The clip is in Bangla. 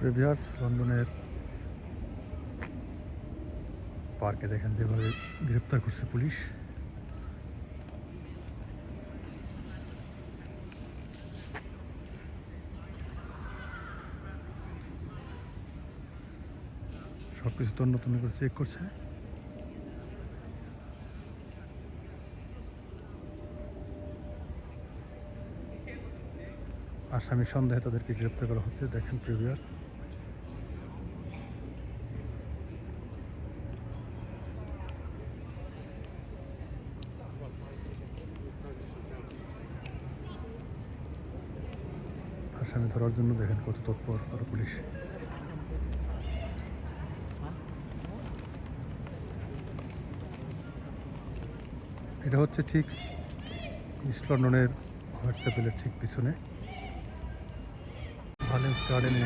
প্রিভিয়াস লন্ডনের পার্কে দেখেন যেভাবে গ্রেপ্তার করছে পুলিশ। সব কিছু তন্ন তন্ন করে চেক করছে। আসামি সন্দেহে তাদেরকে গ্রেপ্তার করা হচ্ছে। দেখেন প্রিভিয়াস আসামি ধরার জন্য দেখেন কত তৎপর আর পুলিশ। এটা হচ্ছে ঠিক ইস্ট লন্ডনের হোয়াটসঅ্যাপের ঠিক পিছনে। ভালেন্স গার্ডেনে